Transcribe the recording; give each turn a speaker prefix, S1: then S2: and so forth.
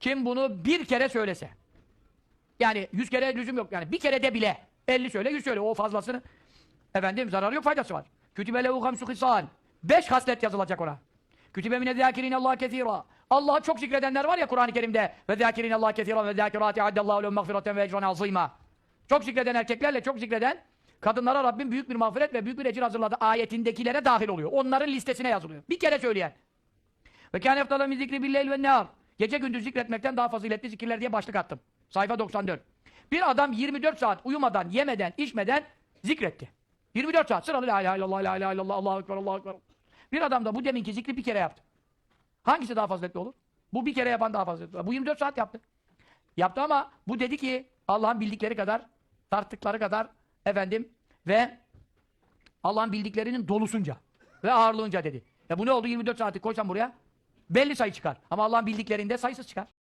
S1: Kim bunu bir kere söylese. Yani yüz kere lüzum yok. Yani bir kere de bile. 50 söyle, 100 söyle. O fazlasını efendim zararı yok, faydası var. Kütübe lehu hamsu hisal. Beş haslet yazılacak ona. Kütübe mine zâkirine Allah kethîrâ. Allah'ı çok zikredenler var ya Kur'an-ı Kerim'de. Ve zâkirine Allah kethîrâ ve zâkirâti addallâhu lehum mağfireten ve ecran azîmâ. Çok zikreden erkeklerle çok zikreden kadınlara Rabbim büyük bir mağfiret ve büyük bir ecir hazırladı. Ayetindekilere dahil oluyor. Onların listesine yazılıyor. Bir kere söyleyen. Ve kâne eftalâ min zikri billeyl ve nehâr. Gece gündüz zikretmekten daha faziletli zikirler diye başlık attım. Sayfa 94. Bir adam 24 saat uyumadan, yemeden, içmeden zikretti. 24 saat sıralı la ilahe illallah, la ilahe illallah, Allahu ekber, Allahu ekber. Bir adam da bu deminki zikri bir kere yaptı. Hangisi daha faziletli olur? Bu bir kere yapan daha faziletli. Bu 24 saat yaptı. Yaptı ama bu dedi ki Allah'ın bildikleri kadar, tarttıkları kadar efendim ve Allah'ın bildiklerinin dolusunca ve ağırlığınca dedi. E bu ne oldu 24 saati koysam buraya? Belli sayı çıkar. Ama Allah'ın bildiklerinde sayısız çıkar.